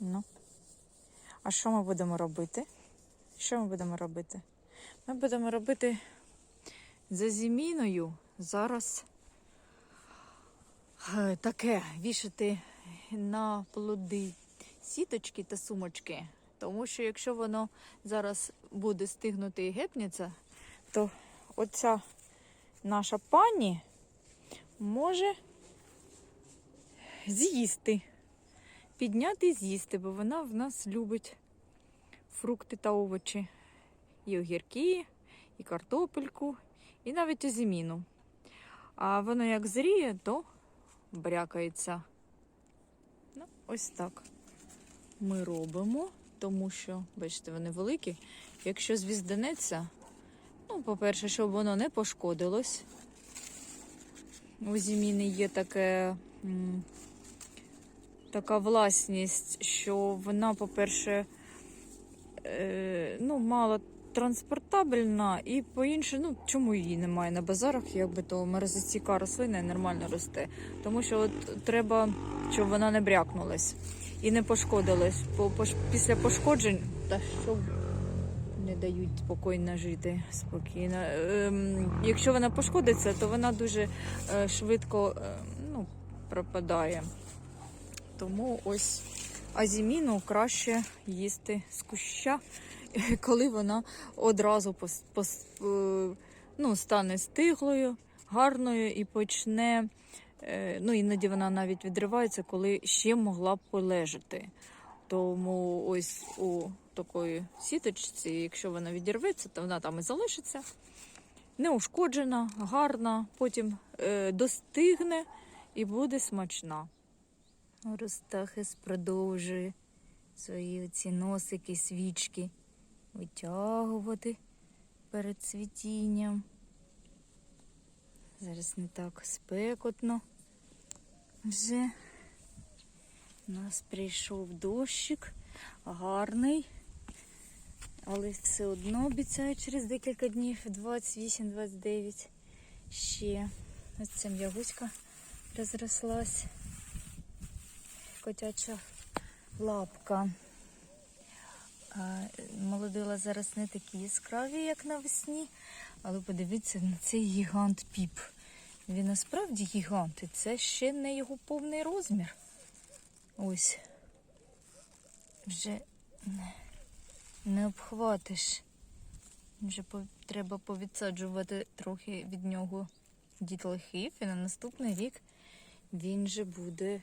Ну. А що ми будемо робити? Що ми будемо робити? Ми будемо робити за зіміною зараз е, таке вішати на плоди сіточки та сумочки. Тому що якщо воно зараз буде стигнути і гепнеться, то оця наша пані може з'їсти, підняти і з'їсти, бо вона в нас любить фрукти та овочі. І огірки, і картопельку, і навіть озиміну. А воно як зріє, то брякається. Ну, ось так ми робимо, тому що, бачите, вони великі. Якщо звізденеться, ну, по-перше, щоб воно не пошкодилось. У зіміни є таке, така власність, що вона, по-перше, е, ну, мало транспортабельна, і по-інше, ну чому її немає на базарах, якби то мерзостійка рослина і нормально росте. Тому що от треба, щоб вона не брякнулась і не пошкодилась. По, пош- після пошкоджень, та що не дають спокійно жити спокійно. Ем, якщо вона пошкодиться, то вона дуже е, швидко е, ну, пропадає. Тому ось азіміну краще їсти з куща, коли вона одразу пос, пос, е, ну, стане стиглою, гарною і почне. е, Ну, іноді вона навіть відривається, коли ще могла б полежати. Тому ось у такої сіточці, якщо вона відірветься, то вона там і залишиться. Неушкоджена, гарна, потім е, достигне і буде смачна. Ростахис продовжує свої ці носики, свічки витягувати перед цвітінням. Зараз не так спекотно вже. У нас прийшов дощик, гарний, але все одно обіцяю через декілька днів 28-29 ще. Ось ця м'ягуська розрослась котяча лапка. Молодила зараз не такі яскраві, як навесні, але подивіться на цей гігант піп. Він насправді гігант, і це ще не його повний розмір. Ось. Вже не, обхватиш. Вже треба повідсаджувати трохи від нього дітлахів, і на наступний рік він же буде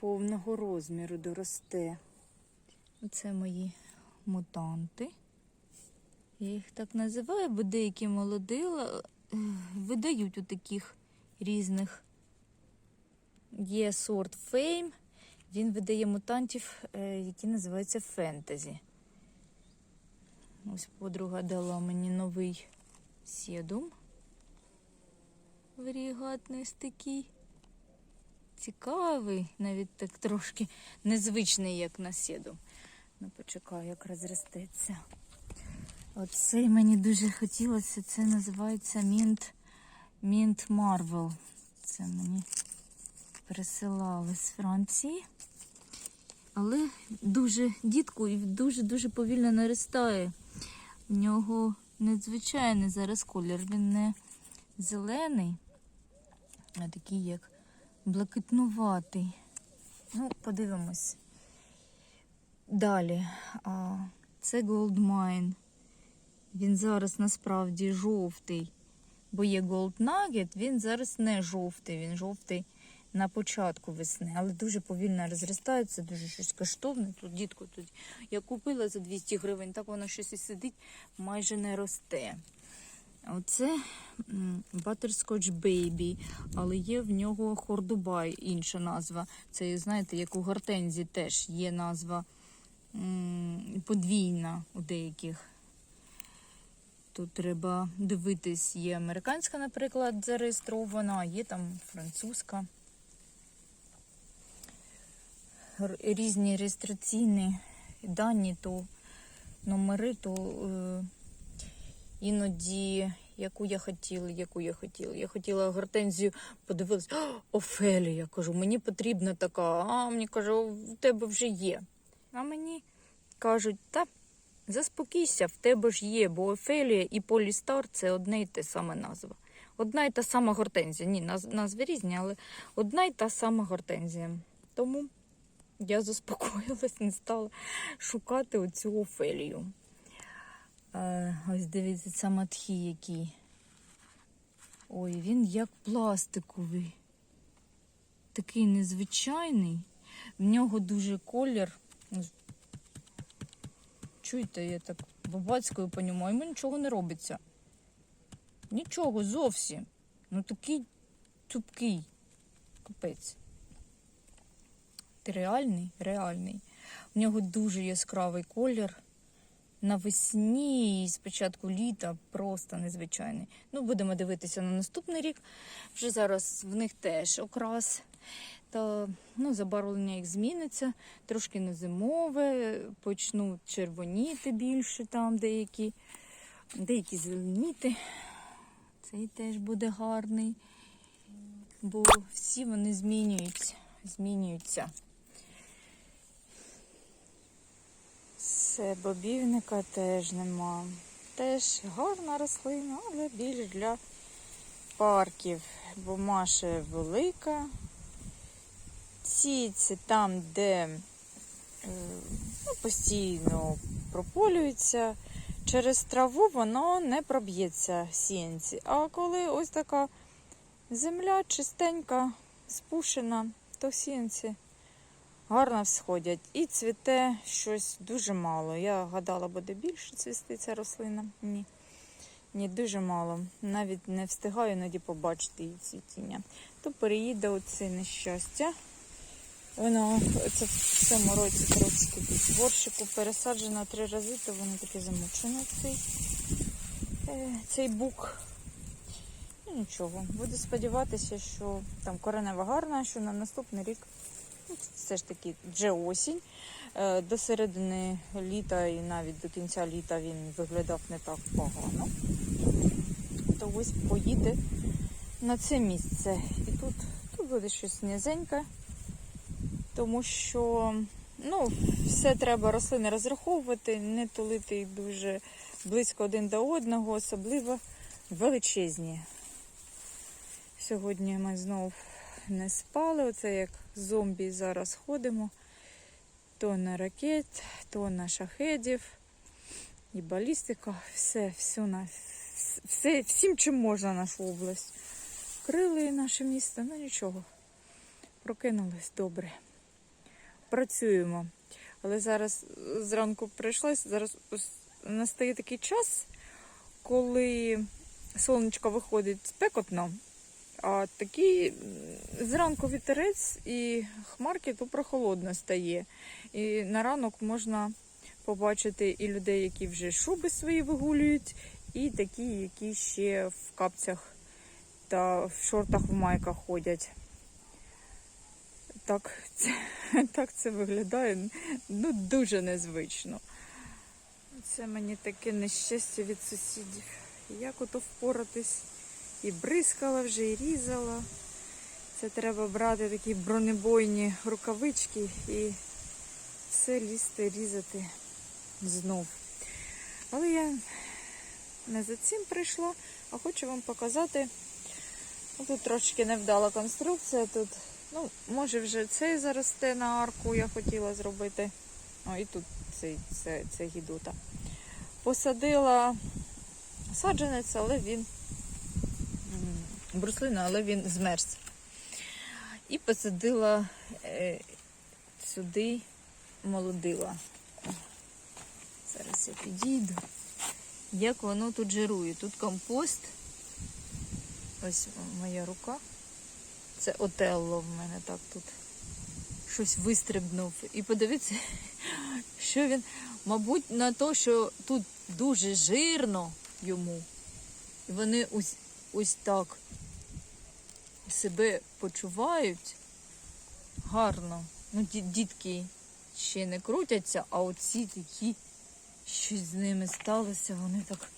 повного розміру доросте. Оце мої мутанти. Я їх так називаю, бо деякі молодила е, видають у таких різних. Є сорт фейм, він видає мутантів, е, які називаються фентезі. Ось подруга дала мені новий седум. Варігатний такий цікавий, навіть так трошки незвичний, як на сіду. Ну, почекаю, як розростеться. Оцей мені дуже хотілося. Це називається Mint, Mint Marvel. Це мені присилали з Франції. Але дуже дітку і дуже-дуже повільно наростає. В нього надзвичайний зараз колір. Він не зелений, а такий як блакитнуватий. Ну, подивимось. Далі. А, це Gold Mine. Він зараз насправді жовтий. Бо є Gold Nugget, він зараз не жовтий, він жовтий на початку весни, але дуже повільно розростається, дуже щось коштовне. Тут дітку тут я купила за 200 гривень, так воно щось і сидить, майже не росте. Оце Butterscotch Baby, але є в нього Хордубай, інша назва. Це, знаєте, як у гортензі теж є назва подвійна у деяких. Тут треба дивитись, є американська, наприклад, зареєстрована, а є там французька. Різні реєстраційні дані, то номери, то е, іноді яку я хотіла, яку я хотіла. Я хотіла гортензію, подивилась, Офелія. Кажу, мені потрібна така. А мені каже, в тебе вже є. А мені кажуть, та заспокійся, в тебе ж є, бо Офелія і Полістар це одне й те саме назва. Одна й та сама гортензія. Ні, назви різні, але одна й та сама гортензія. Тому я заспокоїлась, не стала шукати оцю Офелію. Ось дивіться, саматхі який. Ой, він як пластиковий. Такий незвичайний. В нього дуже колір. Ось. Чуєте, я так бабацькою по ньому, а йому нічого не робиться. Нічого зовсім. Ну такий цупкий. Капець. Ти реальний? Реальний. В нього дуже яскравий колір. Навесні і спочатку літа просто незвичайний. Ну, будемо дивитися на наступний рік. Вже зараз в них теж окрас. Та ну, забарвлення їх зміниться, трошки на зимове, почнуть червоніти більше там деякі, деякі зеленіти. Цей теж буде гарний, бо всі вони змінюються. змінюються. Все, бобівника теж нема. Теж гарна рослина, але більш для парків, бо Маша велика. Сіється там, де е, ну, постійно прополюється. Через траву воно не проб'ється сіянці. А коли ось така земля чистенька, спушена, то сіянці гарно всходять. І цвіте щось дуже мало. Я гадала, буде більше цвісти ця рослина. Ні. Ні, дуже мало. Навіть не встигаю іноді побачити її цвітіння. То переїде оце нещастя. Воно це в цьому році трошки під горщику пересаджено три рази, то воно таке замучене цей, е, цей бук. Ну нічого. Буду сподіватися, що там коренева гарна, що на наступний рік все ж таки вже осінь. Е, До середини літа і навіть до кінця літа він виглядав не так погано. То ось поїде на це місце. І тут, тут буде щось низеньке, тому що ну, все треба рослини розраховувати, не тулити їх дуже близько один до одного, особливо величезні. Сьогодні ми знов не спали. Оце як зомбі зараз ходимо. То на ракет, то на шахедів, і балістика, все, все на все, всім, чим можна нашу область. Крили наше місто, ну нічого. Прокинулись добре. Працюємо. Але зараз зранку прийшлось, зараз настає такий час, коли сонечко виходить спекотно, а такий зранку вітерець і хмарки, то прохолодно стає. І на ранок можна побачити і людей, які вже шуби свої вигулюють, і такі, які ще в капцях та в шортах в майках ходять. Так це, так це виглядає ну, дуже незвично. Це мені таке нещастя від сусідів. Як ото впоратись? І бризкала вже, і різала. Це треба брати такі бронебойні рукавички і все лізти, різати знов. Але я не за цим прийшла, а хочу вам показати. Ну, Тут трошки невдала конструкція. Тут, ну, може вже цей заросте на арку, я хотіла зробити. О, і тут цей, це, це гідота. Посадила саджанець, але він м, бруслина, але він змерз. І посадила е, сюди молодила. Зараз я підійду. Як воно тут жирує. Тут компост. Ось моя рука. Це отелло в мене так тут. Щось вистрибнув. І подивіться, що він, мабуть, на те, що тут дуже жирно йому. І вони ось, ось так себе почувають гарно. Ну, дітки ще не крутяться, а оці такі, щось з ними сталося, вони так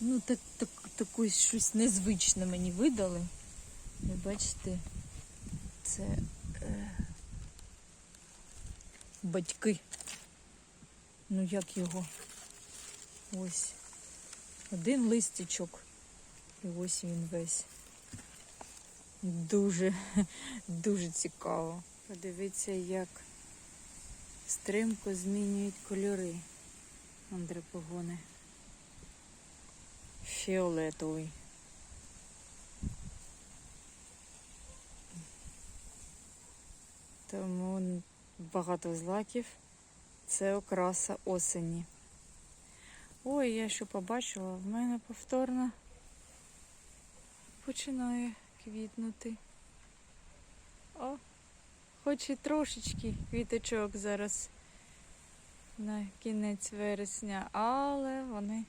Ну, так, так, таке щось незвичне мені видали. Ви бачите, це е, батьки. Ну як його? Ось. Один листячок. І ось він весь. Дуже, дуже цікаво. Подивіться, як стрімко змінюють кольори андрепогони. Фіолетовий. Тому багато злаків це окраса осені. Ой, я що побачила, в мене повторно починає квітнути. О, хоч і трошечки квіточок зараз на кінець вересня, але вони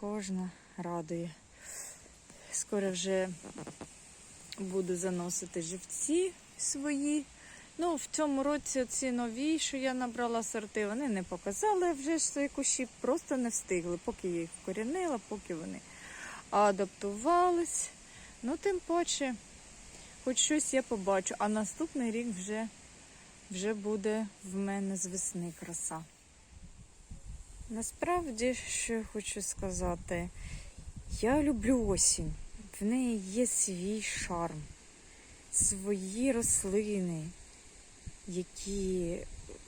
кожна радує. Скоро вже буду заносити живці свої. Ну, в цьому році ці нові, що я набрала сорти, вони не показали вже свої кущі, просто не встигли, поки я їх вкорінила, поки вони адаптувались. Ну, тим паче, хоч щось я побачу, а наступний рік вже, вже буде в мене з весни краса. Насправді, що я хочу сказати, я люблю осінь. В неї є свій шарм, свої рослини, які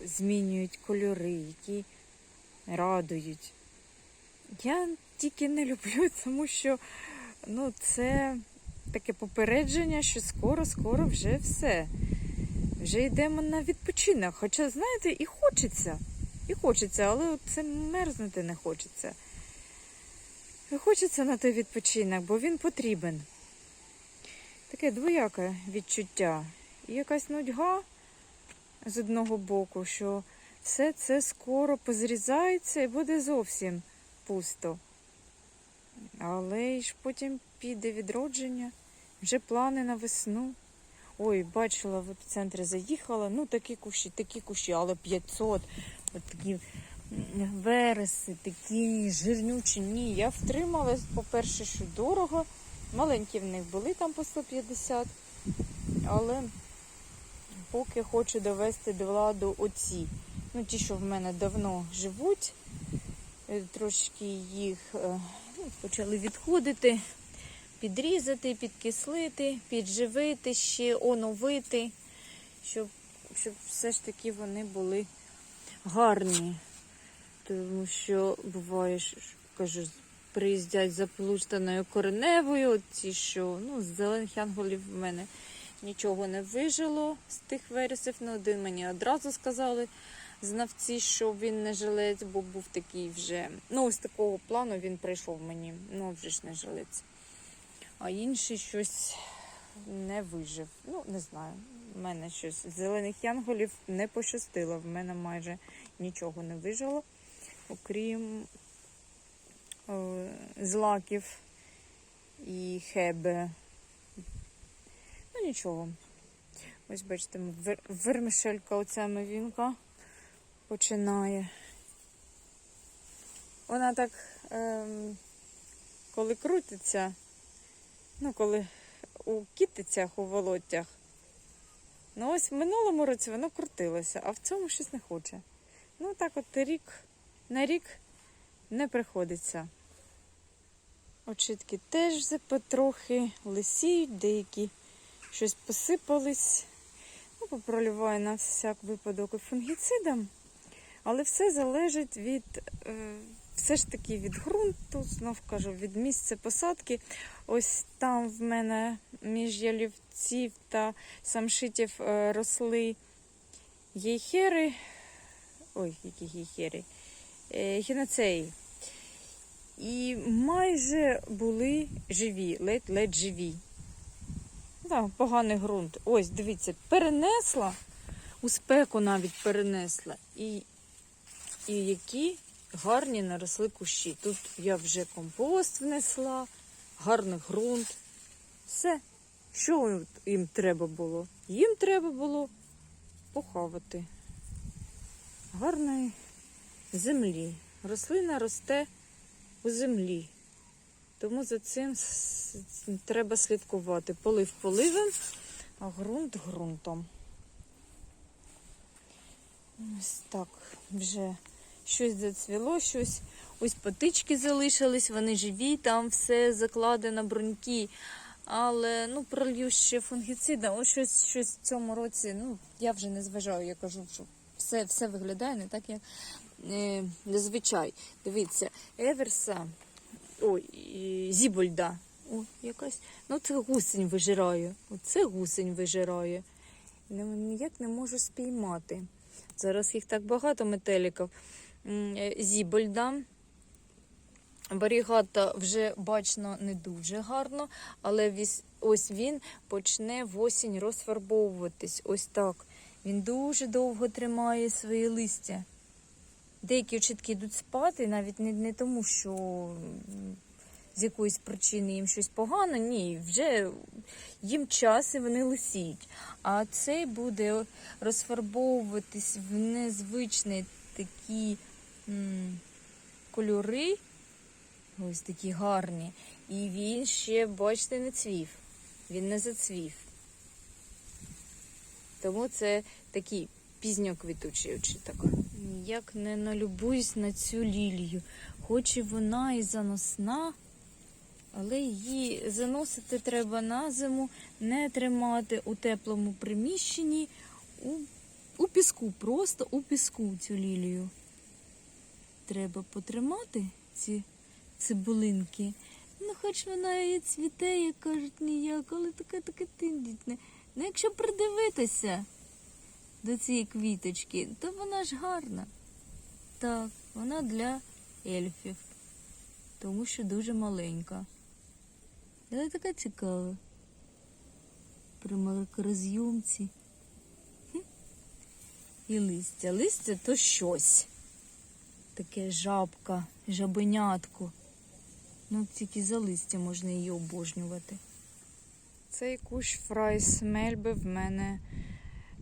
змінюють кольори, які радують. Я тільки не люблю, тому що ну, це таке попередження, що скоро-скоро вже все. Вже йдемо на відпочинок. Хоча, знаєте, і хочеться. І хочеться, але це мерзнути не хочеться. Хочеться на той відпочинок, бо він потрібен. Таке двояке відчуття. І якась нудьга з одного боку, що все це скоро позрізається і буде зовсім пусто. Але ж потім піде відродження, вже плани на весну. Ой, бачила, в епіцентрі заїхала. Ну, такі кущі, такі кущі, але 500. От такі вереси, такі жирнючі. Ні, я втрималась, по-перше, що дорого. Маленькі в них були там по 150. Але поки хочу довести до ладу оці. Ну, ті, що в мене давно живуть. Е, Трошки їх е, почали відходити, підрізати, підкислити, підживити ще, оновити, щоб, щоб все ж таки вони були гарні. Тому що буває, кажу, приїздять за полуштаною кореневою, ті, що ну, з зелених янголів в мене нічого не вижило з тих вересів. Ну, один мені одразу сказали знавці, що він не жилець, бо був такий вже. Ну, ось такого плану він прийшов мені. Ну, вже ж не жилець. А інший щось не вижив. Ну, не знаю. У мене щось зелених янголів не пощастило. В мене майже нічого не вижило, окрім е, злаків і хебе. Ну, нічого. Ось бачите, вер- вермишелька оця новинка починає. Вона так, ем, коли крутиться, ну, коли у кітицях, у волоттях. Ну, ось в минулому році воно крутилося, а в цьому щось не хоче. Ну, так от рік на рік не приходиться. Очітки теж потрохи лисіють, деякі щось посипались. Ну, попроливаю на всяк випадок і фунгіцидом. Але все залежить від е, все ж таки від ґрунту, знов кажу, від місця посадки. Ось там в мене між ялівців та самшитів е, росли єйхери. Ой, які єйхери. Е, гіноцеї. І майже були живі, ледь-ледь живі. Так, поганий ґрунт. Ось, дивіться, перенесла, у спеку навіть перенесла. І, і які гарні наросли кущі. Тут я вже компост внесла, гарний ґрунт. Все. Що їм- треба було? Їм треба було похавати. Гарної землі. Рослина росте у землі. Тому за цим треба слідкувати. Полив поливом, а ґрунт ґрунтом. Ось так вже щось зацвіло, щось. Ось потички залишились, вони живі, там все закладено бруньки. Але ну, пролью ще фунгіцидом. Ось щось, щось в цьому році, ну, я вже не зважаю, я кажу, що все, все виглядає не так, як е, зазвичай. Дивіться, Еверса, ой, Зібольда. О, якась. Ну, це гусень вижирає. Оце гусень вижирає. Ніяк не можу спіймати. Зараз їх так багато метеликів. Е, Зібольда. Варігата вже бачно не дуже гарно, але ось він почне в осінь розфарбовуватись. Ось так. Він дуже довго тримає свої листя. Деякі очітки йдуть спати, навіть не, не тому, що з якоїсь причини їм щось погано. Ні, вже їм час і вони лисіють. А цей буде розфарбовуватись в незвичні такі м, кольори. Ось такі гарні. І він ще, бачите, не цвів. Він не зацвів. Тому це такий пізньоквітучий очіток. Ніяк не налюбуюсь на цю лілію. Хоч і вона і заносна, але її заносити треба на зиму, не тримати у теплому приміщенні, у, у піску, просто у піску цю лілію. Треба потримати ці цибулинки. Ну, хоч вона і цвіте, як кажуть, ніяк, але таке таке тендітне. Ну, якщо придивитися до цієї квіточки, то вона ж гарна. Так, вона для ельфів, тому що дуже маленька. Але така цікава. При малокорозйомці. Хм. І листя. Листя то щось. Таке жабка, жабенятко. Ну, тільки за листя можна її обожнювати. Цей кущ фрайс мельби в мене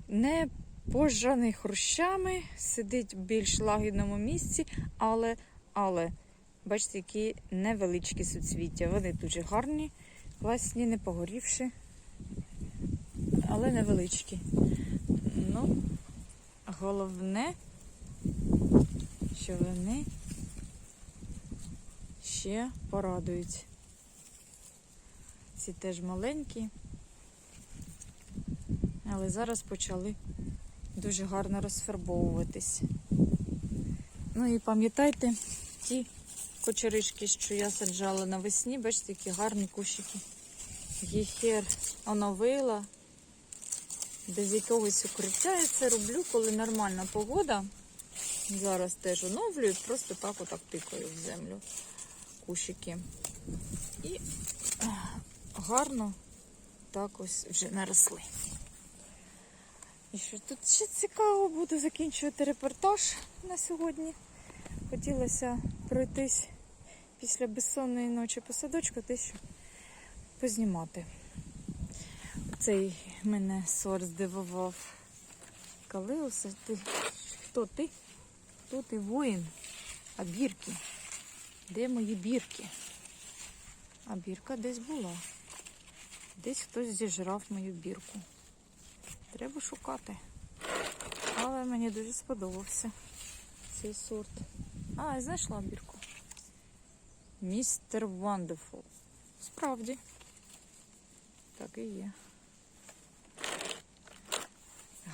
не пожаний хрущами, сидить в більш лагідному місці, але, але, бачите, які невеличкі суцвіття. Вони дуже гарні, класні, не погорівші, але невеличкі. Ну, головне, що вони ще порадують. Ці теж маленькі, але зараз почали дуже гарно розфарбовуватись. Ну і пам'ятайте, ті кочеришки, що я саджала навесні, бачите, які гарні кущики. Єхер оновила, без якогось укриття я це роблю, коли нормальна погода. Зараз теж оновлюю, просто так отак тикаю в землю кущики. І гарно так ось вже наросли. І що тут ще цікаво, буду закінчувати репортаж на сьогодні. Хотілося пройтись після безсонної ночі по садочку, те, що познімати. Цей мене сор здивував. Калеуса, ти хто ти? Хто ти воїн? А бірки? Де мої бірки? А бірка десь була. Десь хтось зіжрав мою бірку. Треба шукати. Але мені дуже сподобався цей сорт. А, знайшла бірку. Містер Вандефул. Справді. Так і є.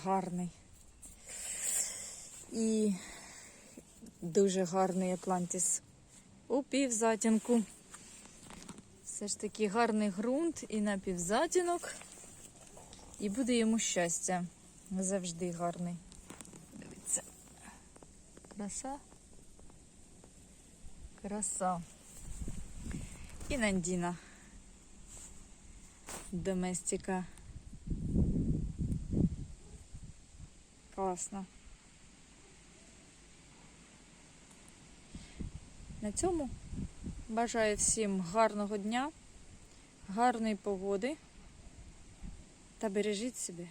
Гарний. І дуже гарний Атлантіс у півзатінку. Все ж таки гарний ґрунт і на півзатінок. І буде йому щастя. Завжди гарний. Дивіться. Краса. Краса. І Нандіна. Доместика. Класно. На цьому бажаю всім гарного дня, гарної погоди та бережіть себе.